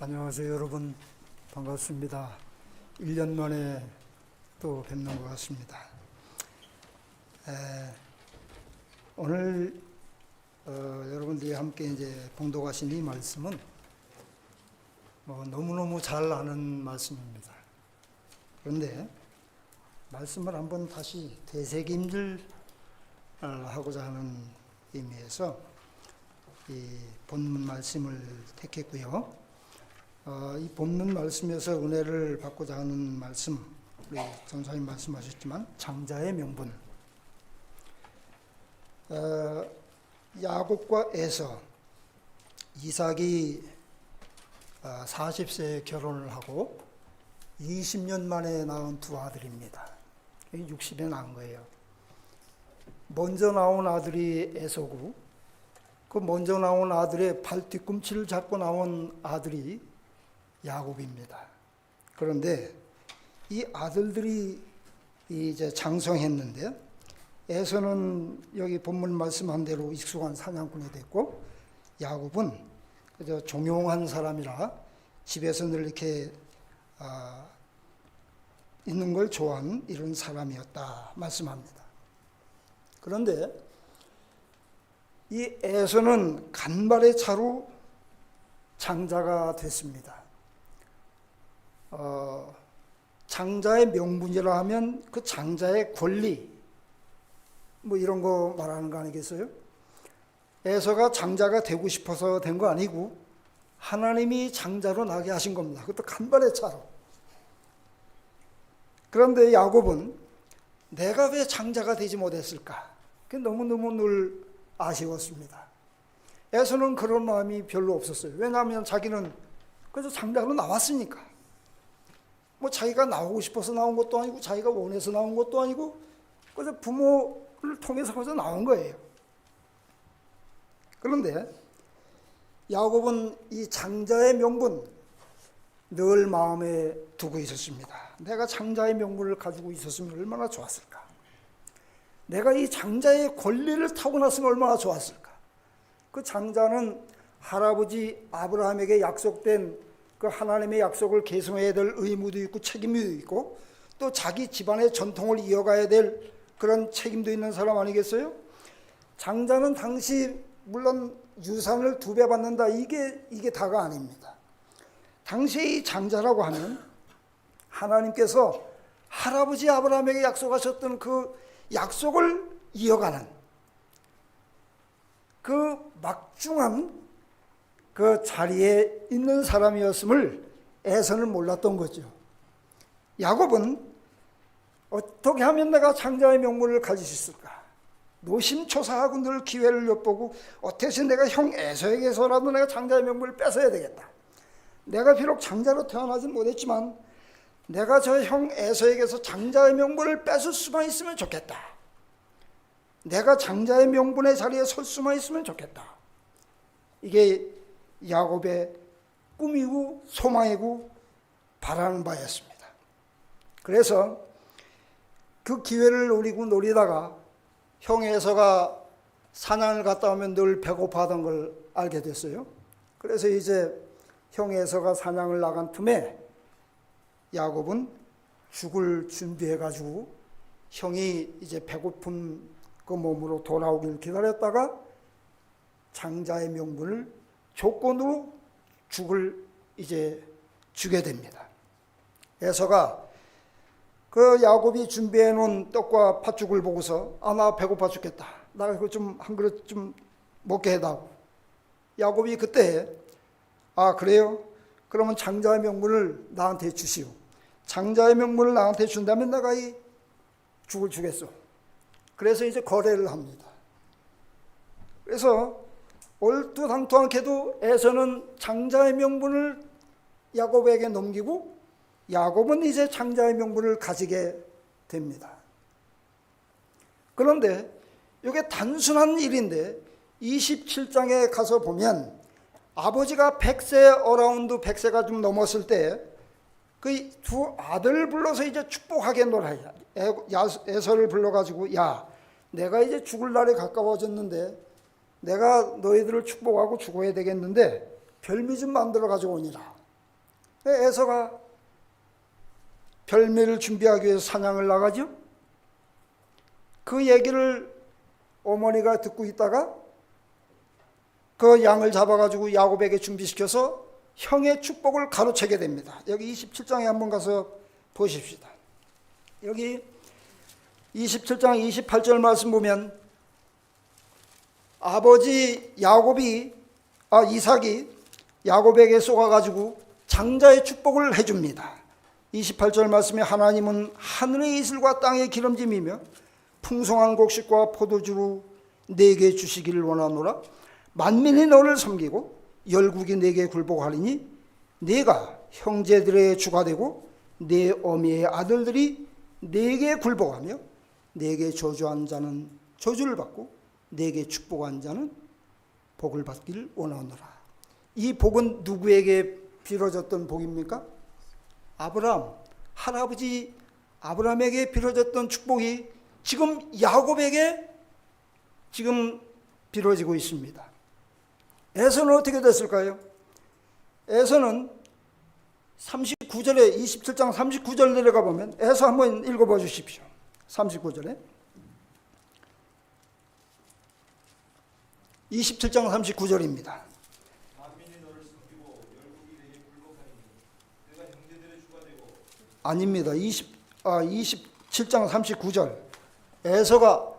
안녕하세요 여러분 반갑습니다. 1년 만에 또 뵙는 것 같습니다. 에, 오늘 어, 여러분들이 함께 이제 봉독하신 이 말씀은 뭐 너무너무 잘 아는 말씀입니다. 그런데 말씀을 한번 다시 되새김질 어, 하고자 하는 의미에서 이 본문 말씀을 택했고요. 어, 이 본문 말씀에서 은혜를 받고자 하는 말씀, 우리 전사님 말씀하셨지만 장자의 명분. 어, 야곱과 에서 이삭이 어, 40세에 결혼을 하고 20년 만에 낳은 두 아들입니다. 60에 낳은 거예요. 먼저 나온 아들이 에서고 그 먼저 나온 아들의 발 뒤꿈치를 잡고 나온 아들이 야곱입니다. 그런데 이 아들들이 이제 장성했는데 에서는 여기 본문 말씀한 대로 익숙한 사냥꾼이 됐고 야곱은 그저 종용한 사람이라 집에서 늘 이렇게 아, 있는 걸 좋아하는 이런 사람이었다 말씀합니다. 그런데 이 에서는 간발의 차로 장자가 됐습니다. 어, 장자의 명분이라 하면 그 장자의 권리 뭐 이런 거 말하는 거 아니겠어요? 에서가 장자가 되고 싶어서 된 거 아니고 하나님이 장자로 나게 하신 겁니다. 그것도 간발의 차로. 그런데 야곱은 내가 왜 장자가 되지 못했을까? 그게 너무너무 늘 아쉬웠습니다. 에서는 그런 마음이 별로 없었어요. 왜냐하면 자기는 그래서 장자로 나왔으니까. 뭐 자기가 나오고 싶어서 나온 것도 아니고 자기가 원해서 나온 것도 아니고 그래서 부모를 통해서 그래서 나온 거예요. 그런데 야곱은 이 장자의 명분 늘 마음에 두고 있었습니다. 내가 장자의 명분을 가지고 있었으면 얼마나 좋았을까. 내가 이 장자의 권리를 타고났으면 얼마나 좋았을까. 그 장자는 할아버지 아브라함에게 약속된 그 하나님의 약속을 계승해야 될 의무도 있고 책임도 있고 또 자기 집안의 전통을 이어가야 될 그런 책임도 있는 사람 아니겠어요? 장자는 당시 물론 유산을 두 배 받는다 이게 이게 다가 아닙니다. 당시 이 장자라고 하면 하나님께서 할아버지 아브라함에게 약속하셨던 그 약속을 이어가는 그 막중한 그 자리에 있는 사람이었음을 에서는 몰랐던 거죠. 야곱은 어떻게 하면 내가 장자의 명분을 가질 수 있을까? 노심초사하고 늘 기회를 엿보고 어떻게 내가 형 에서에게서라도 내가 장자의 명분을 뺏어야 되겠다. 내가 비록 장자로 태어나지 못했지만 내가 저 형 에서에게서 장자의 명분을 뺏을 수만 있으면 좋겠다. 내가 장자의 명분의 자리에 설 수만 있으면 좋겠다. 이게 야곱의 꿈이고 소망이고 바라는 바였습니다. 그래서 그 기회를 노리고 노리다가 형 에서가 사냥을 갔다 오면 늘 배고파하던 걸 알게 됐어요. 그래서 이제 형 에서가 사냥을 나간 틈에 야곱은 죽을 준비해 가지고 형이 이제 배고픈 그 몸으로 돌아오길 기다렸다가 장자의 명분을 조건으로 죽을 이제 주게 됩니다. 에서가 그 야곱이 준비해 놓은 떡과 팥죽을 보고서 아 나 배고파 죽겠다. 나 이거 좀 한 그릇 좀 먹게 해다오. 야곱이 그때 아 그래요? 그러면 장자의 명분을 나한테 주시오. 장자의 명분을 나한테 준다면 내가 이 죽을 주겠소. 그래서 이제 거래를 합니다. 그래서 얼토당토않게도 에서는 장자의 명분을 야곱에게 넘기고 야곱은 이제 장자의 명분을 가지게 됩니다. 그런데 이게 단순한 일인데 27장에 가서 보면 아버지가 100세 어라운드 100세가 좀 넘었을 때 그 두 아들을 불러서 이제 축복하게 놀아야 에서를 불러가지고 야 내가 이제 죽을 날이 가까워졌는데 내가 너희들을 축복하고 죽어야 되겠는데 별미 좀 만들어 가지고 오니라 에서가 별매를 준비하기 위해서 사냥을 나가죠. 그 얘기를 어머니가 듣고 있다가 그 양을 잡아가지고 야곱에게 준비시켜서 형의 축복을 가로채게 됩니다. 여기 27장에 한번 가서 보십시다. 여기 27장 28절 말씀 보면 아버지 야곱이 아 이삭이 야곱에게 쏘아가지고 장자의 축복을 해 줍니다. 28절 말씀에 하나님은 하늘의 이슬과 땅의 기름짐이며 풍성한 곡식과 포도주로 내게 주시기를 원하노라 만민이 너를 섬기고 열국이 내게 굴복하리니 네가 형제들의 주가 되고 내 어미의 아들들이 내게 굴복하며 내게 저주한 자는 저주를 받고 내게 축복한 자는 복을 받기를 원하노라 이 복은 누구에게 빌어졌던 복입니까? 아브라함 할아버지 아브라함에게 빌어졌던 축복이 지금 야곱에게 지금 빌어지고 있습니다. 에서는 어떻게 됐을까요? 에서는 39절에 27장 39절 내려가 보면 에서 한번 읽어봐 주십시오. 39절에 27장 39절입니다. 아닙니다. 20, 아, 27장 39절. 에서가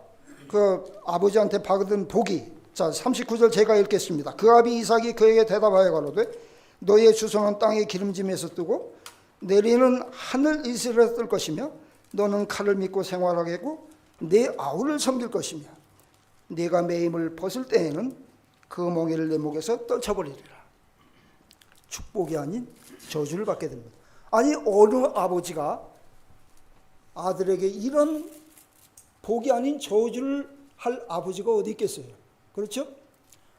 그 아버지한테 받은 복이. 자, 39절 제가 읽겠습니다. 그 아비 이삭이 그에게 대답하여 가로되 너의 주소는 땅의 기름짐에서 뜨고 내리는 하늘 이슬에서 뜰 것이며 너는 칼을 믿고 생활하겠고 내 아우를 섬길 것이며 네가 매임을 벗을 때에는 그 멍에를 내 목에서 떨쳐버리리라. 축복이 아닌 저주를 받게 됩니다. 아니 어느 아버지가 아들에게 이런 복이 아닌 저주를 할 아버지가 어디 있겠어요? 그렇죠?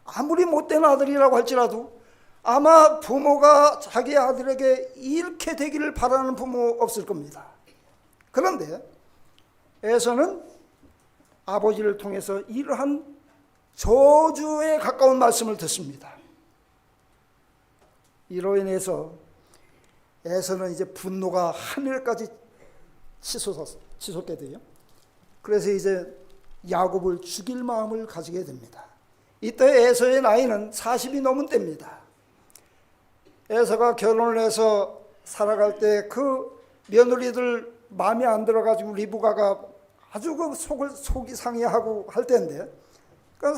아무리 못된 아들이라고 할지라도 아마 부모가 자기 아들에게 이렇게 되기를 바라는 부모 없을 겁니다. 그런데 에서는 아버지를 통해서 이러한 저주에 가까운 말씀을 듣습니다. 이로 인해서 에서는 이제 분노가 하늘까지 치솟게 돼요. 그래서 이제 야곱을 죽일 마음을 가지게 됩니다. 이때 에서의 나이는 40이 넘은 때입니다. 에서가 결혼을 해서 살아갈 때 그 며느리들 마음에 안 들어가지고 리브가가 아주 그 속을 속이 상해하고 할 때인데 그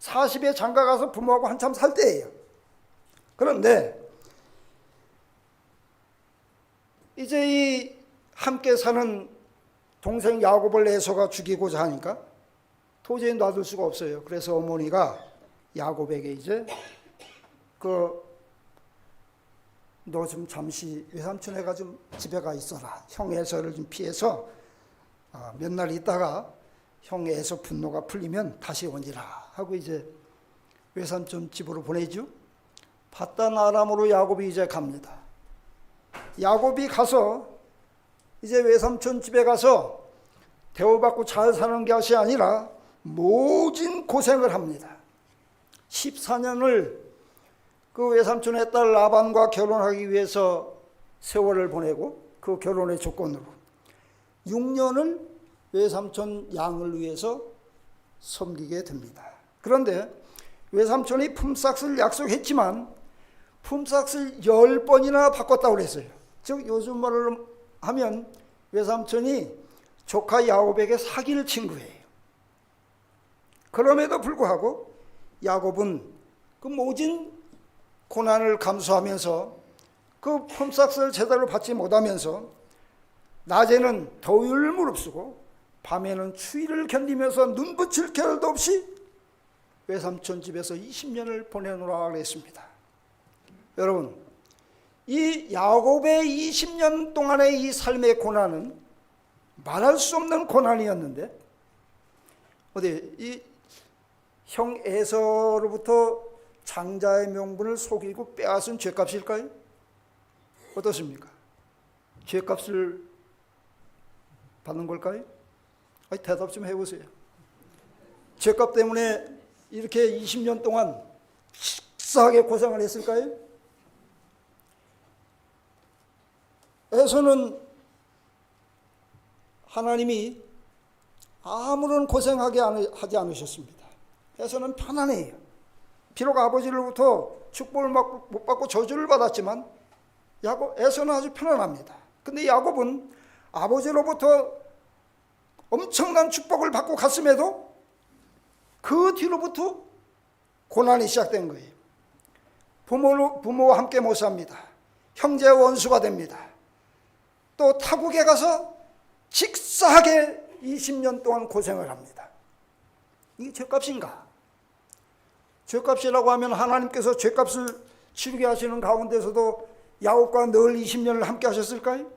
40에 장가 가서 부모하고 한참 살 때예요. 그런데 이제 이 함께 사는 동생 야곱을 에서가 죽이고자 하니까 도저히 놔둘 수가 없어요. 그래서 어머니가 야곱에게 이제 그 너 좀 잠시 외삼촌애가 좀 집에 가 있어라. 형 에서를 좀 피해서 아, 몇 날 있다가 형 에서 분노가 풀리면 다시 오니라 하고 이제 외삼촌 집으로 보내죠. 바단 아람으로 야곱이 이제 갑니다. 야곱이 가서 이제 외삼촌 집에 가서 대우받고 잘 사는 것이 아니라 모진 고생을 합니다. 14년을 그 외삼촌의 딸 라반과 결혼하기 위해서 세월을 보내고 그 결혼의 조건으로 6년을 외삼촌 양을 위해서 섬기게 됩니다. 그런데 외삼촌이 품삯을 약속했지만 품삯을 10번이나 바꿨다고 그랬어요. 즉 요즘 말로 하면 외삼촌이 조카 야곱에게 사기를 친 거예요. 그럼에도 불구하고 야곱은 그 모진 고난을 감수하면서 그 품삯을 제대로 받지 못하면서 낮에는 더위를 무릅쓰고 밤에는 추위를 견디면서 눈 붙일 겨를도 없이 외삼촌 집에서 20년을 보내노라 그랬습니다. 여러분, 이 야곱의 20년 동안의 이 삶의 고난은 말할 수 없는 고난이었는데 어디 이 형 에서로부터 장자의 명분을 속이고 빼앗은 죄값일까요? 어떻습니까? 죄값을 받는 걸까요? 대답 좀 해보세요. 죄값 때문에 이렇게 20년 동안 식사하게 고생을 했을까요? 에서는 하나님이 아무런 고생하게 않- 하지 않으셨습니다. 에서는 편안해요. 비록 아버지로부터 축복을 막- 못 받고 저주를 받았지만 야곱 에서는 아주 편안합니다. 근데 야곱은 아버지로부터 엄청난 축복을 받고 갔음에도 그 뒤로부터 고난이 시작된 거예요. 부모, 부모와 함께 못 삽니다. 형제와 원수가 됩니다. 또 타국에 가서 직사하게 20년 동안 고생을 합니다. 이게 죄값인가? 죄값이라고 하면 하나님께서 죄값을 치르게 하시는 가운데서도 야곱과 늘 20년을 함께 하셨을까요?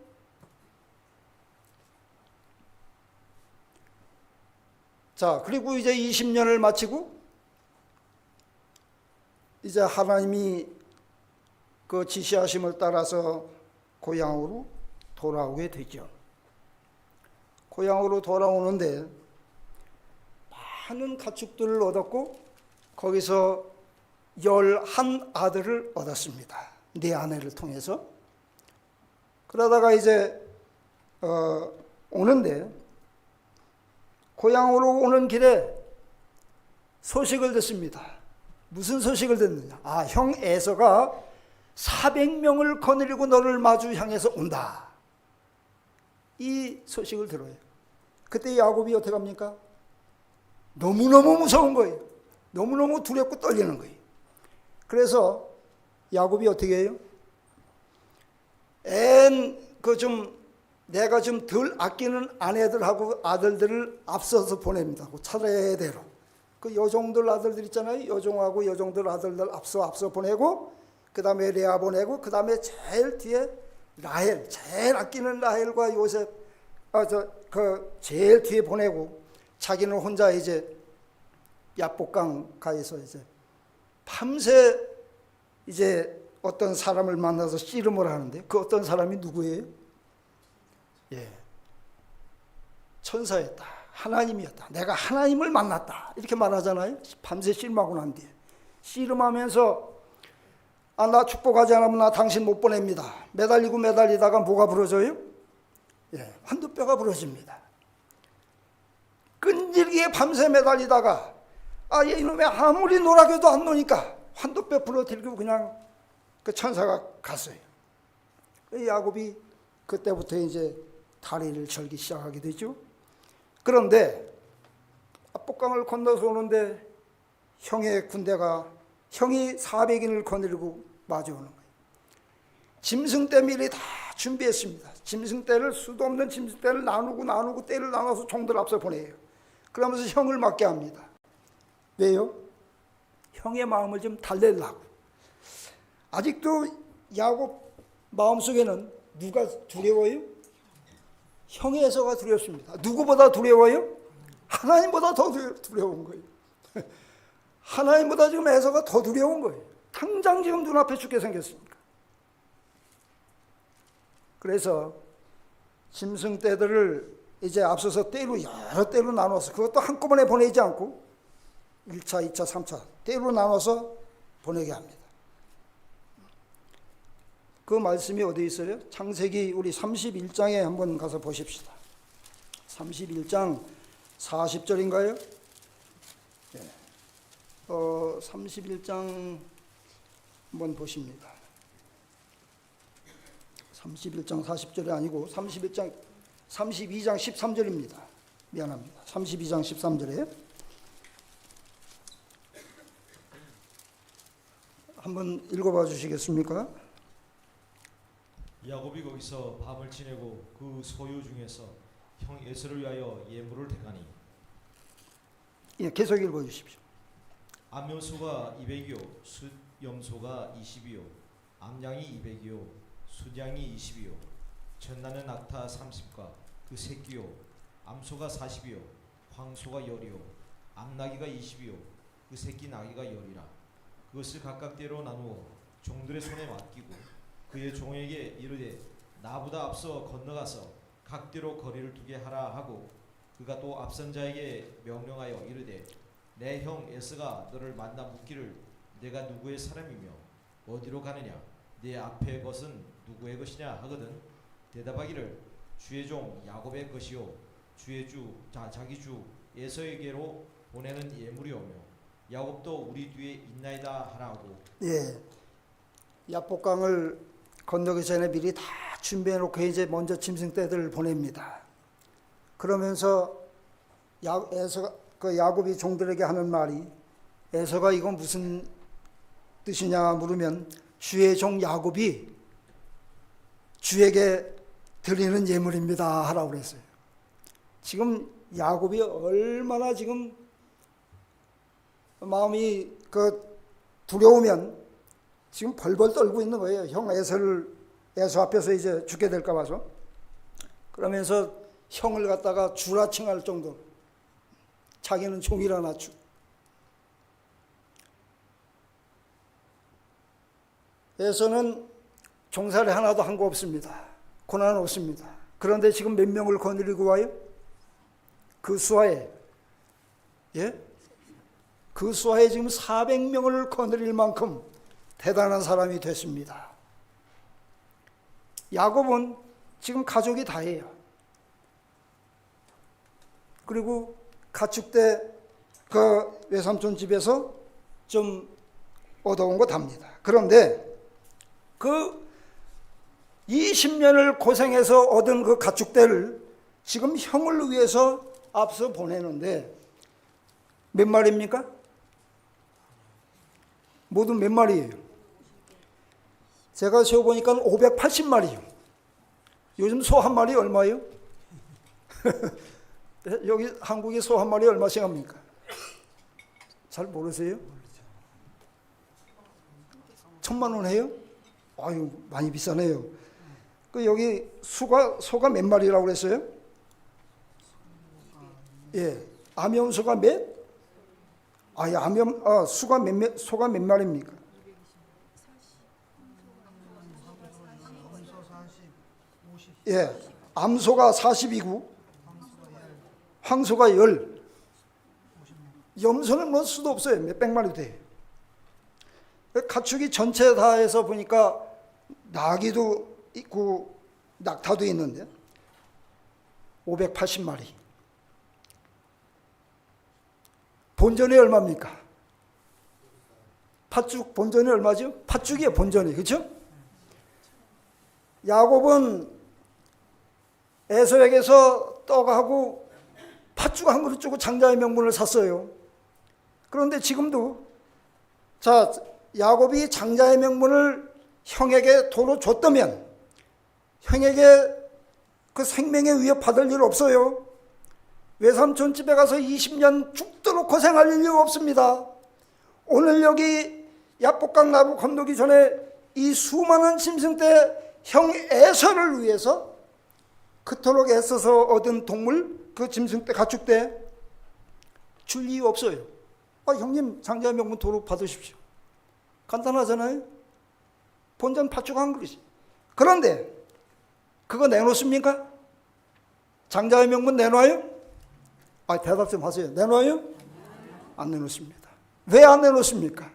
자, 그리고 이제 20년을 마치고 이제 하나님이 그 지시하심을 따라서 고향으로 돌아오게 되죠. 고향으로 돌아오는데 많은 가축들을 얻었고 거기서 열한 아들을 얻었습니다. 네 아내를 통해서 그러다가 이제 어, 오는데 고향으로 오는 길에 소식을 듣습니다. 무슨 소식을 듣느냐? 아, 형 에서가 400명을 거느리고 너를 마주 향해서 온다. 이 소식을 들어요. 그때 야곱이 어떻게 합니까? 너무너무 무서운 거예요. 너무너무 두렵고 떨리는 거예요. 그래서 야곱이 어떻게 해요? 앤 그 좀 내가 좀 덜 아끼는 아내들하고 아들들을 앞서서 보냅니다. 그 차례대로. 그 여종들 아들들 있잖아요. 여종하고 여종들 아들들 앞서 앞서 보내고 그 다음에 레아 보내고 그 다음에 제일 뒤에 라헬 제일 아끼는 라헬과 요셉 아저그 제일 뒤에 보내고 자기는 혼자 이제 야복강 가에서 이제 밤새 이제 어떤 사람을 만나서 씨름을 하는데 그 어떤 사람이 누구예요? 예. 천사였다. 하나님이었다. 내가 하나님을 만났다. 이렇게 말하잖아요. 밤새 씨름하고 난 뒤에. 씨름하면서 아, 나 축복하지 않으면 나 당신 못 보냅니다. 매달리고 매달리다가 뭐가 부러져요? 예, 환두뼈가 부러집니다. 끈질기게 밤새 매달리다가 아, 얘 이놈의 아무리 놀아줘도 안 노니까 환두뼈 부러뜨리고 그냥 그 천사가 갔어요. 그 야곱이 그때부터 이제 다리를 절기 시작하게 되죠. 그런데 압복강을 건너서 오는데 형의 군대가 형이 400인을 거느리고 마주오는 거예요. 짐승대 미리 다 준비했습니다. 짐승대를 수도 없는 짐승대를 나누고 나누고 떼를 나눠서 총들 앞서 보내요. 그러면서 형을 맞게 합니다. 왜요? 형의 마음을 좀 달래려고. 아직도 야곱 마음속에는 누가 두려워요? 형의 에서가 두렵습니다. 누구보다 두려워요? 하나님보다 더 두- 두려운 거예요. 하나님보다 지금 에서가 더 두려운 거예요. 당장 지금 눈앞에 죽게 생겼으니까. 그래서 짐승 떼들을 이제 앞서서 떼로 여러 떼로 나눠서 그것도 한꺼번에 보내지 않고 1차, 2차, 3차 떼로 나눠서 보내게 합니다. 그 말씀이 어디 있어요? 창세기 우리 31장에 한번 가서 보십시다. 31장 40절인가요? 예. 어, 31장 한번 보십니다. 31장 40절이 아니고 31장 32장 13절입니다. 미안합니다. 32장 13절에 한번 읽어봐 주시겠습니까? 야곱이 거기서 밤을 지내고 그 소유 중에서 형 에서를 위하여 예물을 대가니 예, 계속 읽어 주십시오. 암염소가 200이요 숫염소가 20이요 암양이 200이요 숫양이 20이요 전나는 낙타 30과 그 새끼요 암소가 40이요 황소가 10이요 암나기가 20이요 그 새끼 나기가 10이라 그것을 각각 대로 나누어 종들의 손에 맡기고 그의 종에게 이르되 나보다 앞서 건너가서 각대로 거리를 두게 하라 하고 그가 또 앞선 자에게 명령하여 이르되 내 형 에스가 너를 만나 묻기를 내가 누구의 사람이며 어디로 가느냐? 내 앞의 것은 누구의 것이냐? 하거든 대답하기를 주의 종 야곱의 것이요 주의 주 자, 자기 주 에서에게로 보내는 예물이오며 야곱도 우리 뒤에 있나이다 하라고. 예. 야복강을 건너기 전에 미리 다 준비해 놓고 이제 먼저 짐승 떼들을 보냅니다. 그러면서 야, 에서, 그 야곱이 종들에게 하는 말이 에서가 이건 무슨 뜻이냐 물으면 주의 종 야곱이 주에게 드리는 예물입니다 하라고 그랬어요. 지금 야곱이 얼마나 지금 마음이 그 두려우면 지금 벌벌 떨고 있는 거예요. 형 에서를 에서 앞에서 이제 죽게 될까 봐서 그러면서 형을 갖다가 주라칭할 정도. 자기는 종이라나 주. 에서는 종살이 하나도 한 거 없습니다. 고난 없습니다. 그런데 지금 몇 명을 거느리고 와요? 그 수하에 예? 그 수하에 지금 400명을 거느릴 만큼 대단한 사람이 됐습니다. 야곱은 지금 가족이 다예요. 그리고 가축대 그 외삼촌 집에서 좀 얻어온 거 답니다. 그런데 그 20년을 고생해서 얻은 그 가축대를 지금 형을 위해서 앞서 보내는데 몇 마리입니까? 모두 몇 마리예요? 제가 세어보니까 580마리요. 요즘 소 한 마리 얼마예요? 여기 한국에 소 한 마리 얼마씩 합니까? 잘 모르세요? 천만 원 해요? 아유 많이 비싸네요. 그 여기 수가 소가 몇 마리라고 그랬어요? 예, 암염 소가 몇? 아예 암염 아 수가 몇, 몇 소가 몇 마리입니까? 예, 암소가 42구, 황소가 10. 염소는 뭐 수도 없어요. 몇 백 마리 돼. 가축이 전체 다 해서 보니까 나귀도 있고 낙타도 있는데 580마리. 본전이 얼마입니까? 팥죽 본전이 얼마죠? 팥죽이에요 본전이 그렇죠? 야곱은 에서에게서 떡하고 팥죽 한 그릇 주고 장자의 명분을 샀어요. 그런데 지금도 자 야곱이 장자의 명분을 형에게 도로 줬다면 형에게 그 생명의 위협 받을 일 없어요. 외삼촌 집에 가서 20년 죽도록 고생할 일이 없습니다. 오늘 여기 야복강 나루 건너기 전에 이 수많은 짐승 때 형 에서를 위해서 그토록 애써서 얻은 동물 그 짐승 때 가축 때 줄 이유 없어요. 아, 형님 장자의 명분 도로 받으십시오. 간단하잖아요. 본전 파축 한 그릇이. 그런데 그거 내놓습니까? 장자의 명분 내놔요? 아 대답 좀 하세요. 내놔요? 안 내놓습니다. 왜 안 내놓습니까?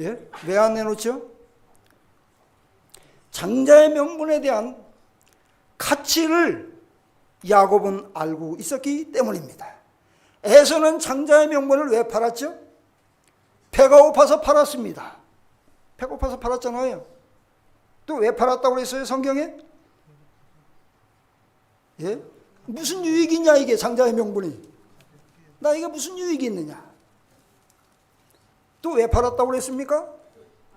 예? 왜 안 내놓죠? 장자의 명분에 대한 가치를 야곱은 알고 있었기 때문입니다. 에서는 장자의 명분을 왜 팔았죠? 배가 고파서 팔았습니다. 배 고파서 팔았잖아요. 또 왜 팔았다고 그랬어요, 성경에? 예? 무슨 유익이 있냐, 이게 장자의 명분이. 나 이게 무슨 유익이 있느냐? 또 왜 팔았다고 그랬습니까?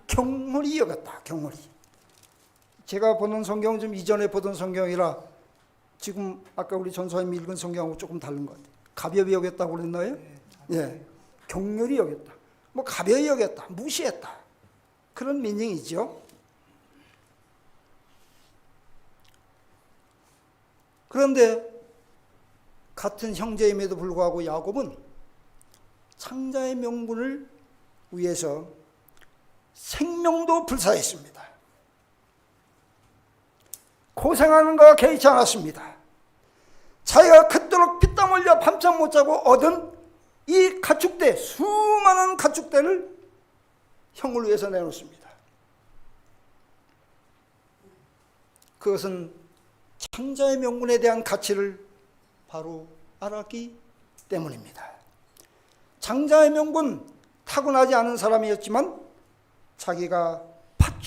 경물이 여겼다, 경물이. 제가 보는 성경은 좀 이전에 보던 성경이라 지금 아까 우리 전사님이 읽은 성경하고 조금 다른 것 같아요. 가벼이 여겼다고 그랬나요? 예. 경렬이 여겼다. 뭐 가벼이 여겼다. 무시했다. 그런 미닝이죠. 그런데 같은 형제임에도 불구하고 야곱은 창자의 명분을 위해서 생명도 불사했습니다. 고생하는 거와 개의치 않았습니다. 자기가 그토록 피땀 흘려 밤잠 못 자고 얻은 이 가축대, 수많은 가축대를 형을 위해서 내놓습니다. 그것은 창자의 명분에 대한 가치를 바로 알았기 때문입니다. 장자의 명분 타고나지 않은 사람이었지만 자기가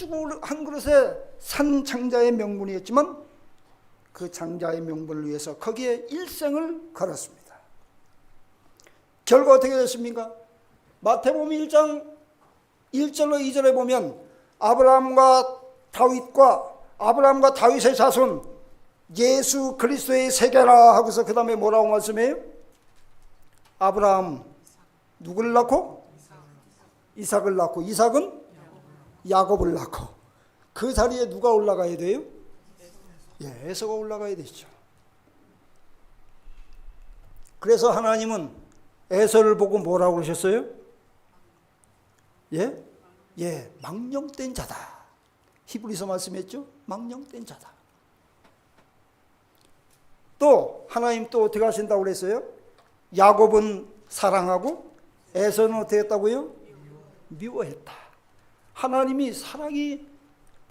팥죽을 한 그릇에 산 장자의 명분이었지만 그 장자의 명분을 위해서 거기에 일생을 걸었습니다. 결과 어떻게 됐습니까? 마태복음 1장 1절로 2절에 보면 아브라함과 다윗과 아브라함과 다윗의 자손 예수 그리스도의 세계라 하고서 그 다음에 뭐라고 말씀해요? 아브라함 누구를 낳고? 이삭을 낳고 이삭은 야곱을 낳고 그 자리에 누가 올라가야 돼요? 예, 에서가 올라가야 되죠. 그래서 하나님은 에서를 보고 뭐라고 그러셨어요? 예? 예, 망령된 자다. 히브리서 말씀했죠? 망령된 자다. 또 하나님 또 어떻게 하신다고 그랬어요? 야곱은 사랑하고 에서는 어떻게 했다고요? 미워했다. 하나님이 사랑이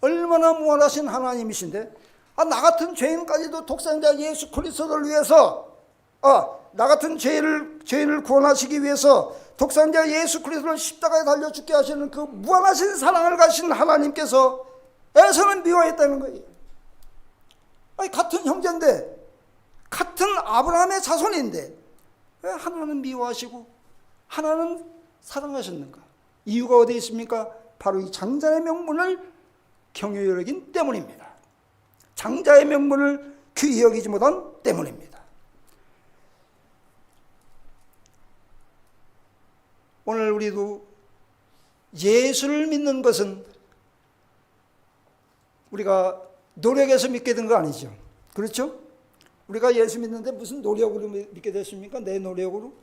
얼마나 무한하신 하나님이신데 아, 나 같은 죄인까지도 독생자 예수 그리스도를 위해서 아, 나 같은 죄를 죄인을 구원하시기 위해서 독생자 예수 그리스도를 십자가에 달려 죽게 하시는 그 무한하신 사랑을 가신 하나님께서 에서는 미워했다는 거예요. 아니, 같은 형제인데 같은 아브라함의 자손인데 왜 하나는 미워하시고 하나는 사랑하셨는가? 이유가 어디 있습니까? 바로 이 장자의 명분을 경외히 여긴 때문입니다. 장자의 명분을 귀히 여기지 못한 때문입니다. 오늘 우리도 예수를 믿는 것은 우리가 노력해서 믿게 된 거 아니죠. 그렇죠? 우리가 예수 믿는데 무슨 노력으로 믿게 됐습니까? 내 노력으로?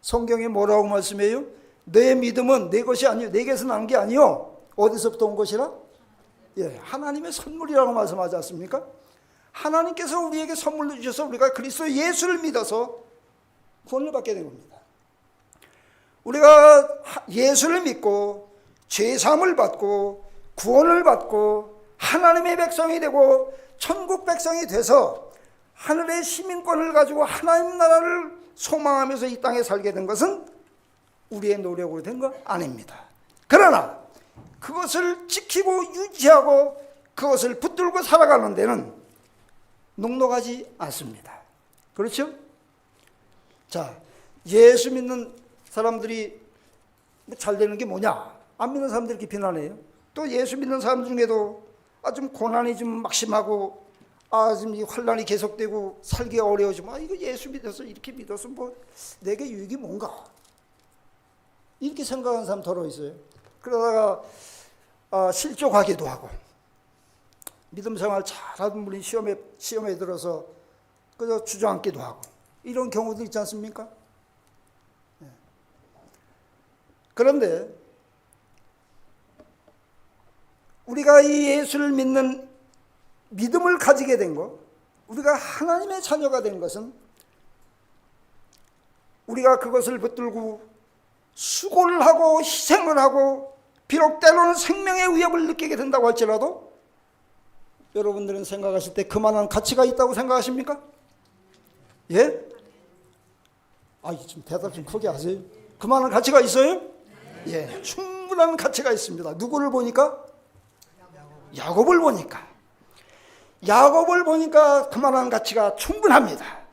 성경에 뭐라고 말씀해요? 내 믿음은 내 것이 아니요. 내게서 난 게 아니요. 어디서부터 온 것이라? 예, 하나님의 선물이라고 말씀하지 않습니까? 하나님께서 우리에게 선물로 주셔서 우리가 그리스도 예수를 믿어서 구원을 받게 된 겁니다. 우리가 예수를 믿고 죄 사함을 받고 구원을 받고 하나님의 백성이 되고 천국 백성이 돼서 하늘의 시민권을 가지고 하나님 나라를 소망하면서 이 땅에 살게 된 것은 우리의 노력으로 된 거 아닙니다. 그러나 그것을 지키고 유지하고 그것을 붙들고 살아가는 데는 녹록하지 않습니다. 그렇죠? 자, 예수 믿는 사람들이 잘 되는 게 뭐냐? 안 믿는 사람들이 이렇게 비난해요. 또 예수 믿는 사람 중에도 아, 좀 고난이 좀 막심하고 아, 지금 이 환란이 계속되고 살기 어려워지면 아, 이거 예수 믿어서 이렇게 믿어서 뭐 내게 유익이 뭔가? 이렇게 생각하는 사람 더러 있어요. 그러다가 아, 실족하기도 하고 믿음 생활 잘하는 분이 시험에 시험에 들어서 그저 주저앉기도 하고 이런 경우도 있지 않습니까? 예. 그런데 우리가 이 예수를 믿는 믿음을 가지게 된 것, 우리가 하나님의 자녀가 된 것은 우리가 그것을 붙들고 수고를 하고 희생을 하고 비록 때로는 생명의 위협을 느끼게 된다고 할지라도 여러분들은 생각하실 때 그만한 가치가 있다고 생각하십니까? 예? 아, 좀 대답 좀 크게 하세요. 그만한 가치가 있어요? 예, 충분한 가치가 있습니다. 누구를 보니까? 야곱을 보니까. 야곱을 보니까 그만한 가치가 충분합니다.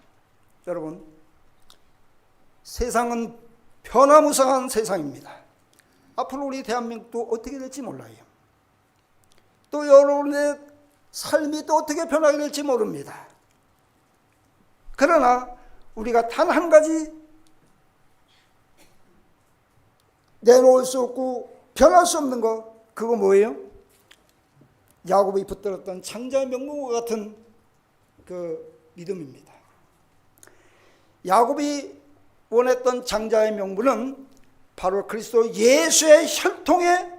여러분, 세상은 변화무쌍한 세상입니다. 앞으로 우리 대한민국도 어떻게 될지 몰라요. 또 여러분의 삶이 또 어떻게 변하게 될지 모릅니다. 그러나 우리가 단 한 가지 내놓을 수 없고 변할 수 없는 거 그거 뭐예요? 야곱이 붙들었던 창자의 명문과 같은 그 믿음입니다. 야곱이 원했던 장자의 명분은 바로 그리스도 예수의 혈통에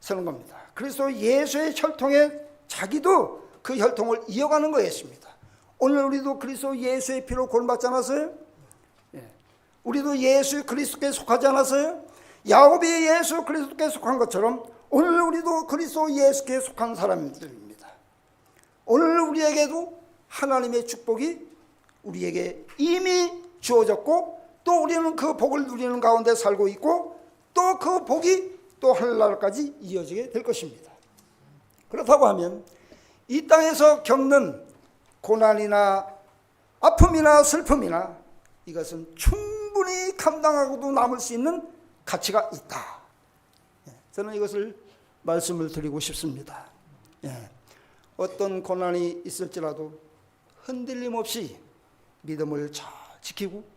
서는 겁니다. 그리스도 예수의 혈통에 자기도 그 혈통을 이어가는 거였습니다. 오늘 우리도 그리스도 예수의 피로 구원받지 않았어요? 예. 우리도 예수 그리스도께 속하지 않았어요? 야곱이 예수 그리스도께 속한 것처럼 오늘 우리도 그리스도 예수께 속한 사람들입니다. 오늘 우리에게도 하나님의 축복이 우리에게 이미 주어졌고 또 우리는 그 복을 누리는 가운데 살고 있고 또 그 복이 또 하늘나라까지 이어지게 될 것입니다. 그렇다고 하면 이 땅에서 겪는 고난이나 아픔이나 슬픔이나 이것은 충분히 감당하고도 남을 수 있는 가치가 있다. 예, 저는 이것을 말씀을 드리고 싶습니다. 예, 어떤 고난이 있을지라도 흔들림 없이 믿음을 잘 지키고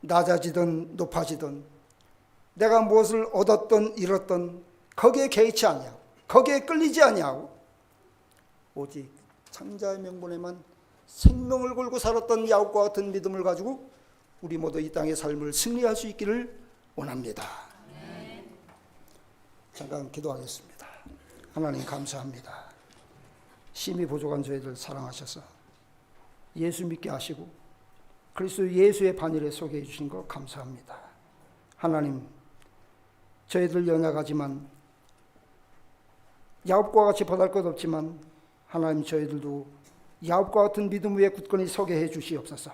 낮아지든 높아지든 내가 무엇을 얻었든 잃었든 거기에 개의치 아니하고 거기에 끌리지 아니하고 오직 창자의 명분에만 생명을 걸고 살았던 야곱과 같은 믿음을 가지고 우리 모두 이 땅의 삶을 승리할 수 있기를 원합니다. 잠깐 기도하겠습니다. 하나님 감사합니다. 심히 부족한 저희들 사랑하셔서 예수 믿게 하시고 그리스도 예수의 반열에 소개해 주신 것 감사합니다. 하나님 저희들 연약하지만 야곱과 같이 보잘 것 없지만 하나님 저희들도 야곱과 같은 믿음 위에 굳건히 서게 해 주시옵소서.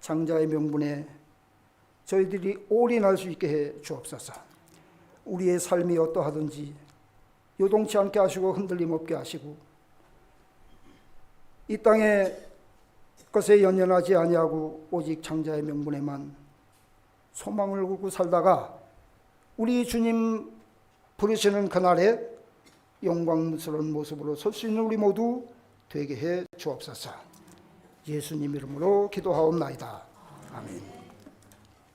장자의 명분에 저희들이 올인할 수 있게 해 주옵소서. 우리의 삶이 어떠하든지 요동치 않게 하시고 흔들림 없게 하시고 이 땅의 것에 연연하지 아니하고 오직 장자의 명분에만 소망을 걸고 살다가 우리 주님 부르시는 그날에 영광스러운 모습으로 설 수 있는 우리 모두 되게 해 주옵소서. 예수님 이름으로 기도하옵나이다. 아멘.